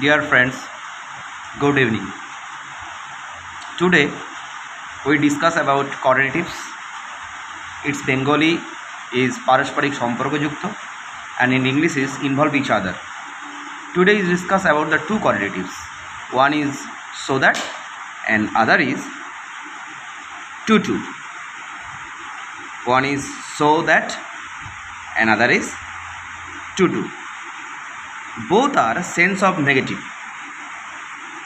Dear friends, good evening. Today we discuss about correlatives. Its Bengali is parasparik সম্পর্কযুক্ত and in English is involve each other. Today is discuss about the two correlatives. One is so that and other is to to. One is so that another is to do. Both are sense of negative.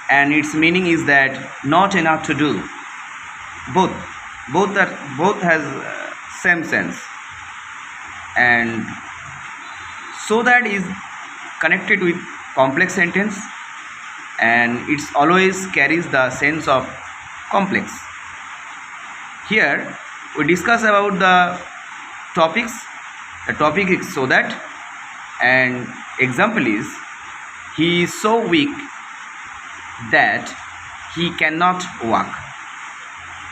And its meaning is that not enough to do. Both. Both are both has uh, same sense. And so that is connected with complex sentence. And it's always carries the sense of complex. Here we discuss about the topics. The topic is so that and example is he is so weak that he cannot walk.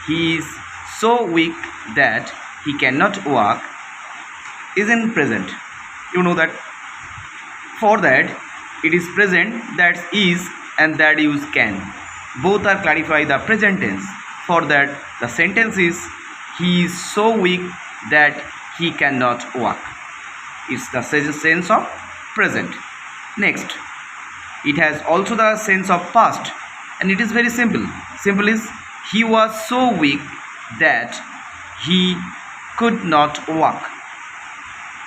He is so weak that he cannot walk is in present. You know that. For that it is present that is and that use can. Both are clarify the present tense. For that the sentence is he is so weak that he cannot walk it's the sense of present. Next it has also the sense of past and it is very simple. Simple is he was so weak that he could not walk.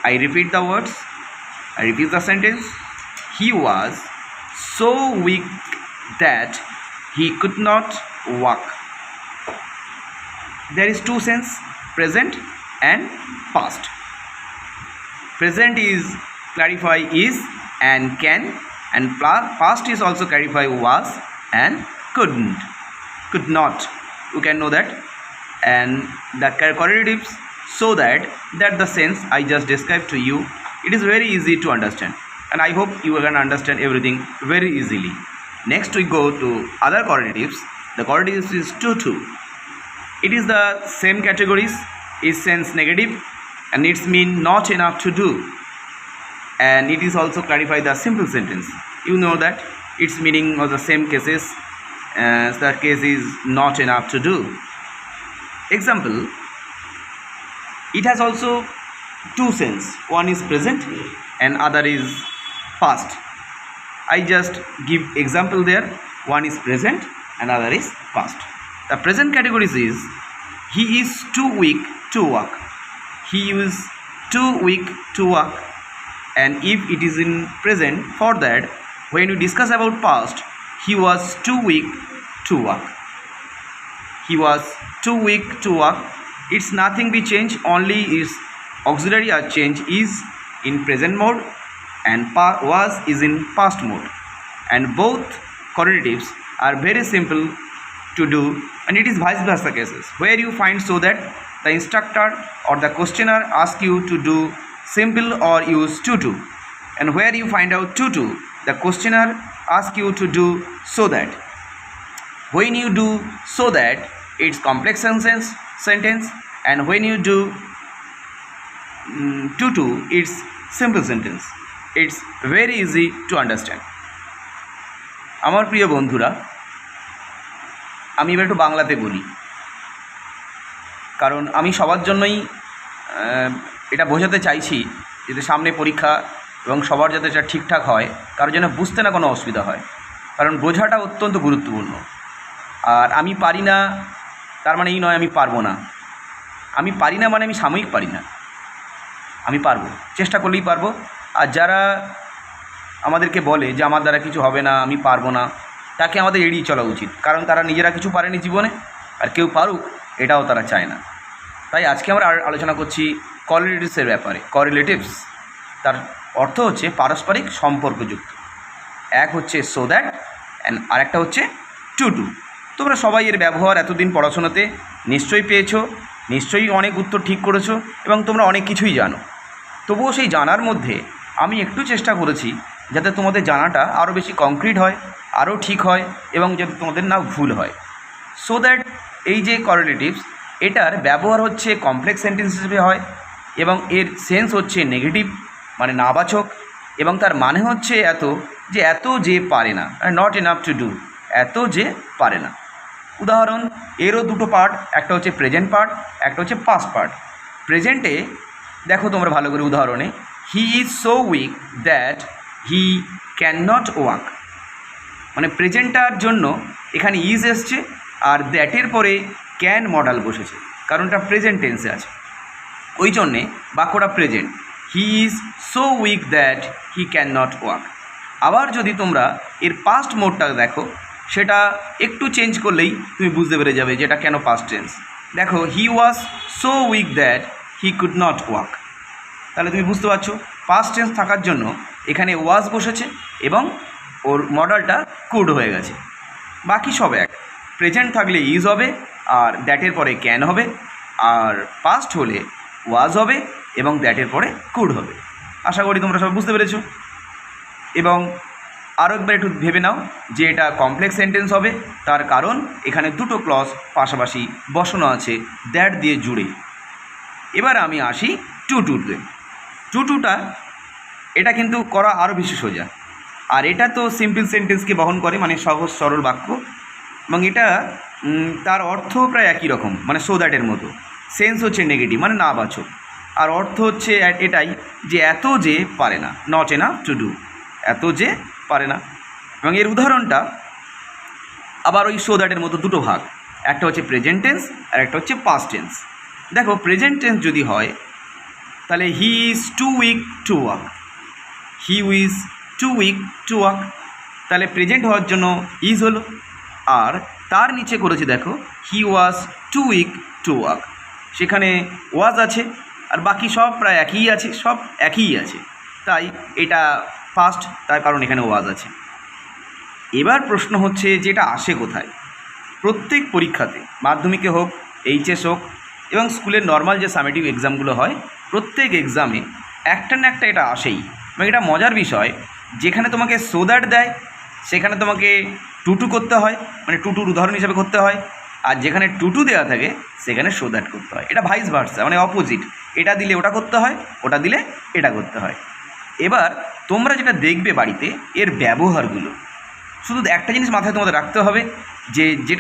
I repeat the words i repeat the sentence. He was so weak that he could not walk. There is two sense present and past present is clarify is and can and past is also clarify was and couldn't. Could not. You can know that. And the cor- correlatives so that that the sense i just described to you it is very easy to understand. And i hope you can understand everything very easily. Next we go to other correlatives. The correlatives is 2 2 it is the same categories is sense negative and its mean not enough to do. And it is also clarify the simple sentence. You know that its meaning of the same cases uh, as the case is not enough to do. Example it has also two sense. One is present and other is past. I just give example there. One is present and other is past. The present categories is he is too weak to walk he is too weak to walk and if it is in present for that when we discuss about past he was too weak to walk he was too weak to walk it's nothing be changed only is auxiliary change is in present mode and was is in past mode. And both correlatives are very simple to do and it is vice versa cases where you find so that the instructor or the questioner ask you to do simple or use to to and where you find out to to the questioner ask you to do so that when you do so that it's complex sentence sentence and when you do mm, to to it's simple sentence it's very easy to understand আমার প্রিয় বন্ধুরা আমি এবার একটু বাংলাতে বলি কারণ আমি সবার জন্যই এটা বোঝাতে চাইছি যাতে সামনে পরীক্ষা এবং সবার যাতে এটা ঠিকঠাক হয়, কারোর যেন বুঝতে না কোনো অসুবিধা হয়। কারণ বোঝাটা অত্যন্ত গুরুত্বপূর্ণ। আর আমি পারি না, তার মানে এই নয় আমি পারব না। আমি পারি না মানে আমি সাময়িক পারি না। আমি পারব, চেষ্টা করলেই পারব। আর যারা আমাদেরকে বলে যে আমার দ্বারা কিছু হবে না, আমি পারব না, তাকে আমাদের এড়িয়ে চলা উচিত। কারণ তারা নিজেরা কিছু পারেনি জীবনে, আর কেউ পারুক এটাও তারা চায় না। তাই আজকে আমরা আলোচনা করছি করিলেটিভসের ব্যাপারে। করিলেটিভস তার অর্থ হচ্ছে পারস্পরিক সম্পর্কযুক্ত। এক হচ্ছে সো দ্যাট অ্যান্ড আরেকটা হচ্ছে টু টু তোমরা সবাই এর ব্যবহার এতদিন পড়াশোনাতে নিশ্চয়ই পেয়েছ, নিশ্চয়ই অনেক উত্তর ঠিক করেছ, এবং তোমরা অনেক কিছুই জানো। তবুও সেই জানার মধ্যে আমি একটু চেষ্টা করেছি যাতে তোমাদের জানাটা আরও বেশি কংক্রিট হয় আরও ঠিক হয়, এবং যাতে তোমাদের না ভুল হয়। সো দ্যাট এই যে করলেটিভস এটার ব্যবহার হচ্ছে কমপ্লেক্স সেন্টেন্স হিসেবে হয় এবং এর সেন্স হচ্ছে নেগেটিভ মানে নাবাচক, এবং তার মানে হচ্ছে এত যে এত যে পারে না নট এনাফ টু ডু এত যে পারে না। উদাহরণ, এরও দুটো পার্ট একটা হচ্ছে প্রেজেন্ট পার্ট একটা হচ্ছে পাস্ট পার্ট প্রেজেন্টে দেখো তোমরা ভালো করে উদাহরণে he is so weak that he can not walk মানে প্রেজেন্টটার জন্য এখানে ইজ এসছে আর দ্যাটের পরে ক্যান মডাল বসেছে, কারণটা প্রেজেন্ট টেন্সে আছে। ওই জন্যে বাক্যটা present he is so weak that he can not walk আবার যদি তোমরা এর পাস্ট মোডটা দেখো, সেটা একটু চেঞ্জ করলেই তুমি বুঝতে পেরে যাবে যেটা কেন পাস্ট টেন্স দেখো he was so weak that he could not walk তাহলে তুমি বুঝতে পারছ পাস্ট টেন্স থাকার জন্য এখানে ওয়াজ বসেছে এবং ওর মডেলটা কুড হয়ে গেছে। বাকি সব এক। প্রেজেন্ট থাকলে ইজ হবে, আর দ্যাটের পরে ক্যান হবে, আর পাস্ট হলে ওয়াজ হবে, এবং দ্যাটের পরে কুড হবে। আশা করি তোমরা সব বুঝতে পেরেছ। এবং আরও একবার একটু ভেবে নাও যে এটা কমপ্লেক্স সেন্টেন্স হবে, তার কারণ এখানে দুটো ক্লস পাশাপাশি বসানো আছে দ্যাট দিয়ে জুড়ে। এবার আমি আসি টু টুতে টু টুটা এটা কিন্তু করা আরও বেশি সোজা। আর এটা তো সিম্পল সেন্টেন্সকে বহন করে মানে সহজ সরল বাক্য। এবং এটা তার অর্থ প্রায় একই রকম মানে সো দ্যাটের মতো। সেন্স হচ্ছে নেগেটিভ মানে না বাচক আর অর্থ হচ্ছে এটাই যে এত যে পারে না নট এনা টু ডু এত যে পারে না। এবং এর উদাহরণটা আবার ওই সো দ্যাটের মতো দুটো ভাগ, একটা হচ্ছে প্রেজেন্ট টেন্স আর একটা হচ্ছে পাস্ট টেন্স দেখো প্রেজেন্ট টেন্স যদি হয়, তাহলে he is too weak to walk he is too weak to walk তাহলে প্রেজেন্ট হওয়ার জন্য ইজ হলো। আর তার নিচে করেছে দেখো he was too weak to walk সেখানে ওয়াজ আছে, আর বাকি সব প্রায় একই আছে, সব একই আছে। তাই এটা ফার্স্ট তার কারণ এখানে ওয়াজ আছে। এবার প্রশ্ন হচ্ছে যে এটা আসে কোথায়? প্রত্যেক পরীক্ষাতে, মাধ্যমিকে হোক এইচএস হোক, এবং স্কুলের নর্মাল যে সামেটিভ এক্সামগুলো হয়, প্রত্যেক এক্সামে একটা না একটা এটা আসেই। এবং এটা মজার বিষয়, যেখানে তোমাকে সো দ্যাট দেয়, সেখানে তোমাকে টুটু করতে হয় মানে টুটুর উদাহরণ হিসাবে করতে হয়। আর যেখানে টুটু দেওয়া থাকে, সেখানে শো দ্যাট করতে হয়। এটা ভাইস ভার্সা মানে অপোজিট এটা দিলে ওটা করতে হয়, ওটা দিলে এটা করতে হয়। এবার, তোমরা যেটা দেখবে বাড়িতে, এর ব্যবহারগুলো। শুধু একটা জিনিস মাথায় তোমাদের রাখতে হবে, যে যেটা